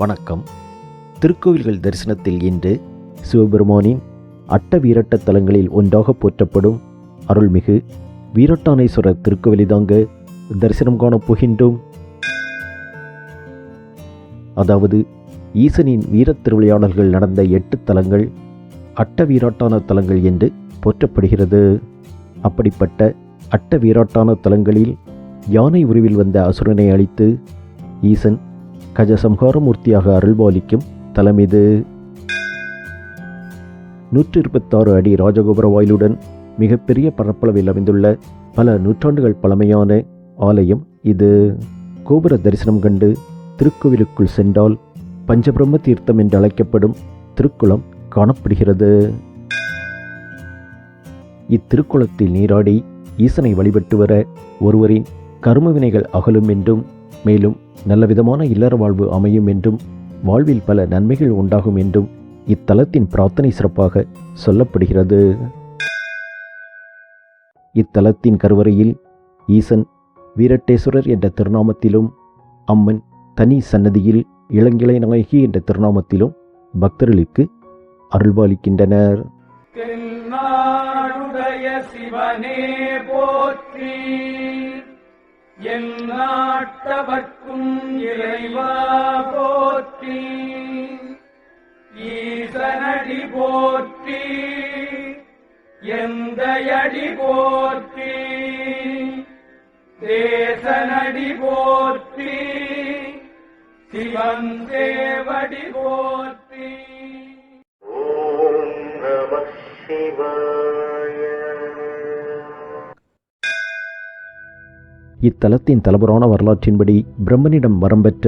வணக்கம். திருக்கோவில்கள் தரிசனத்தில் இன்று சிவபெருமானின் அட்ட வீரட்ட தலங்களில் ஒன்றாக போற்றப்படும் அருள்மிகு வீரட்டானேஸ்வரர் திருக்கோவிலை தாங்க தரிசனம் காணப் போகின்றோம். அதாவது ஈசனின் வீரத் திருவிளையாடல்கள் நடந்த எட்டு தலங்கள் அட்ட வீராட்டான தலங்கள் என்று போற்றப்படுகிறது. அப்படிப்பட்ட அட்ட வீராட்டான தலங்களில் யானை உருவில் வந்த அசுரனை அழித்து ஈசன் கஜசம்ஹாரமூர்த்தியாக அருள்பாலிக்கும் தலம் இது நூற்றி இருபத்தாறு அடி ராஜகோபுர வாயிலுடன் மிகப்பெரிய பரப்பளவில் அமைந்துள்ள பல நூற்றாண்டுகள் பழமையான ஆலயம் இது. கோபுர தரிசனம் கண்டு திருக்கோவிலுக்குள் சென்றால் பஞ்சபிரம்ம தீர்த்தம் என்று அழைக்கப்படும் திருக்குளம் காணப்படுகிறது. இத்திருக்குளத்தில் நீராடி ஈசனை வழிபட்டு வர ஒருவரின் கருமவினைகள் அகலும் என்றும் மேலும் நல்லவிதமான இல்லற வாழ்வு அமையும் என்றும் வாழ்வில் பல நன்மைகள் உண்டாகும் என்றும் இத்தலத்தின் பிரார்த்தனை சிறப்பாக சொல்லப்படுகிறது. இத்தலத்தின் கருவறையில் ஈசன் வீரட்டேஸ்வரர் என்ற திருநாமத்திலும் அம்மன் தனி சன்னதியில் இளங்கிளை நாயகி என்ற திருநாமத்திலும் பக்தர்களுக்கு அருள்பாலிக்கின்றனர். சிவனே போற்றி. என் நாட்டவர்க்கும் இறைவா போற்றி. ஈசனடி போற்றி. எந்தையடி போற்றி. தேசனடி போற்றி. சிவந்தேவடி போற்றி. இத்தலத்தின் தலபுராண வரலாற்றின்படி பிரம்மனிடம் வரம் பெற்ற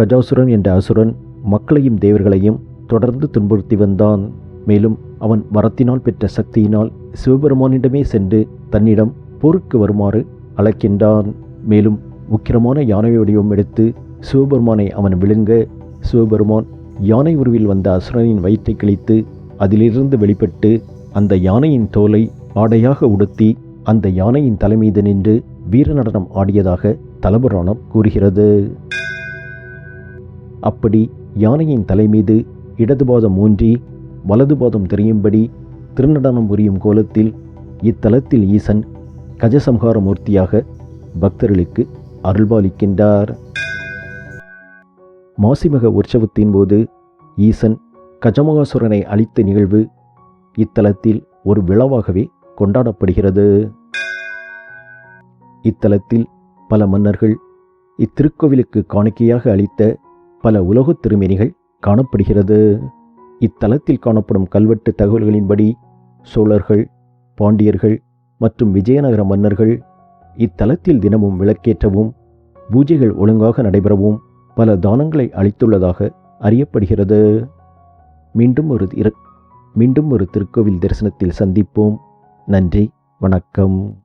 கஜாசுரன் என்ற அசுரன் மக்களையும் தேவர்களையும் தொடர்ந்து துன்புறுத்தி வந்தான். மேலும் அவன் வரத்தினால் பெற்ற சக்தியினால் சிவபெருமானிடமே சென்று தன்னிடம் போருக்கு வருமாறு அழைக்கின்றான். மேலும் உக்கிரமான யானை வடிவம் எடுத்து சிவபெருமானை அவன் விழுங்க சிவபெருமான் யானை உருவில் வந்த அசுரனின் வயிற்றை கிழித்து அதிலிருந்து வெளிப்பட்டு அந்த யானையின் தோலை ஆடையாக உடுத்தி அந்த யானையின் தலைமீது நின்று வீரநடனம் ஆடியதாக தலபுராணம் கூறுகிறது. அப்படி யானையின் தலைமீது இடது பாதம் ஊன்றி வலது பாதம் தெரியும்படி திருநடனம் புரியும் கோலத்தில் இத்தலத்தில் ஈசன் கஜசம்ஹார மூர்த்தியாக பக்தர்களுக்கு அருள்பாலிக்கின்றார். மாசிமக உற்சவத்தின் போது ஈசன் கஜமகாசுரனை அளித்த நிகழ்வு இத்தலத்தில் ஒரு விழாவாகவே கொண்டாடப்படுகிறது. இத்தலத்தில் பல மன்னர்கள் இத்திருக்கோவிலுக்கு காணிக்கையாக அளித்த பல உலோகத் திருமேனிகள் காணப்படுகிறது. இத்தலத்தில் காணப்படும் கல்வெட்டு தகவல்களின்படி சோழர்கள் பாண்டியர்கள் மற்றும் விஜயநகர மன்னர்கள் இத்தலத்தில் தினமும் விளக்கேற்றவும் பூஜைகள் ஒழுங்காக நடைபெறவும் பல தானங்களை அளித்துள்ளதாக அறியப்படுகிறது. மீண்டும் ஒரு இரு மீண்டும் ஒரு திருக்கோவில் தரிசனத்தில் சந்திப்போம். நன்றி வணக்கம்.